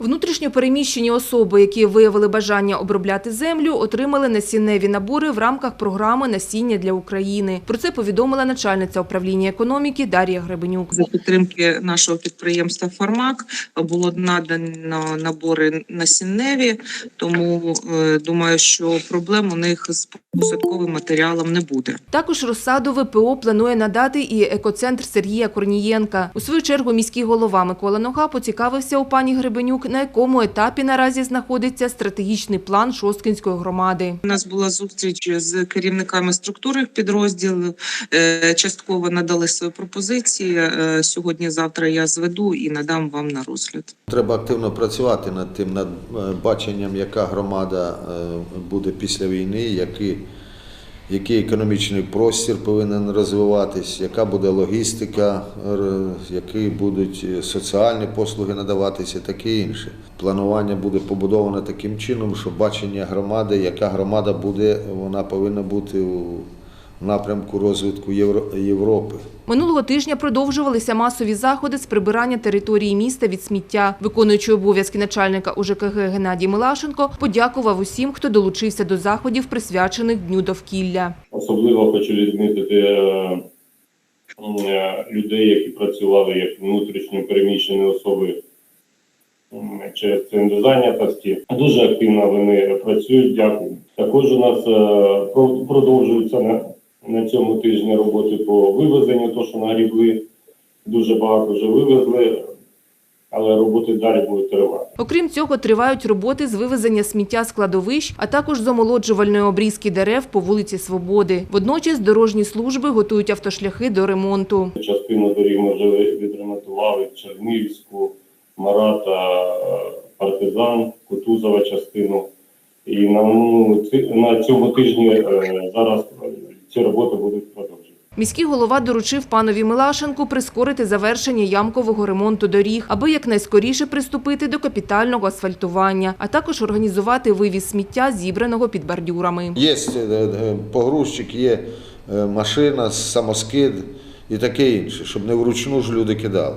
Внутрішньо переміщені особи, які виявили бажання обробляти землю, отримали насінневі набори в рамках програми «Насіння для України». Про це повідомила начальниця управління економіки Дар'я Гребенюк. За підтримки нашого підприємства Фармак було надано набори насінневі, тому е, думаю, що проблем у них з посадковим матеріалом не буде. Також розсаду ВПО планує надати і екоцентр Сергія Корнієнка. У свою чергу міський голова Микола Нога поцікавився у пані Гребенюк, на якому етапі наразі знаходиться стратегічний план Шосткинської громади. У нас була зустріч з керівниками структурних підрозділів. е, Частково надали свої пропозиції. Е, Сьогодні-завтра я зведу і надам вам на розгляд. Треба активно працювати над тим, над е, баченням, яка громада буде після війни, який, який економічний простір повинен розвиватись, яка буде логістика, які будуть е, соціальні послуги надаватися, таке інше. Планування буде побудоване таким чином, що бачення громади, яка громада буде, вона повинна бути у напрямку розвитку Євро- Європи. Минулого тижня продовжувалися масові заходи з прибирання території міста від сміття. Виконуючий обов'язки начальника УЖКГ Геннадій Милашенко подякував усім, хто долучився до заходів, присвячених Дню довкілля. Особливо хочу відмітити е, людей, які працювали як внутрішньо переміщені особи через центр зайнятості. Дуже активно вони працюють. Дякую. Також у нас е, про- продовжуються на, цьому тижні роботи по вивезенню, то що нагрібли. Дуже багато вже вивезли, але роботи далі будуть тривати. Окрім цього, тривають роботи з вивезення сміття з кладовищ, а також з омолоджувальної обрізки дерев по вулиці Свободи. Водночас дорожні служби готують автошляхи до ремонту. Частину доріг ми вже відремонтували Чернігівську, Марата, Партизан, Кутузова частину. І на, ну, на цьому тижні е, зараз ці роботи будуть продовжені. Міський голова доручив панові Милашенку прискорити завершення ямкового ремонту доріг, аби якнайскоріше приступити до капітального асфальтування, а також організувати вивіз сміття, зібраного під бордюрами. Є е, е, погрузчик, є е, машина, самоскид і таке інше, щоб не вручну ж люди кидали.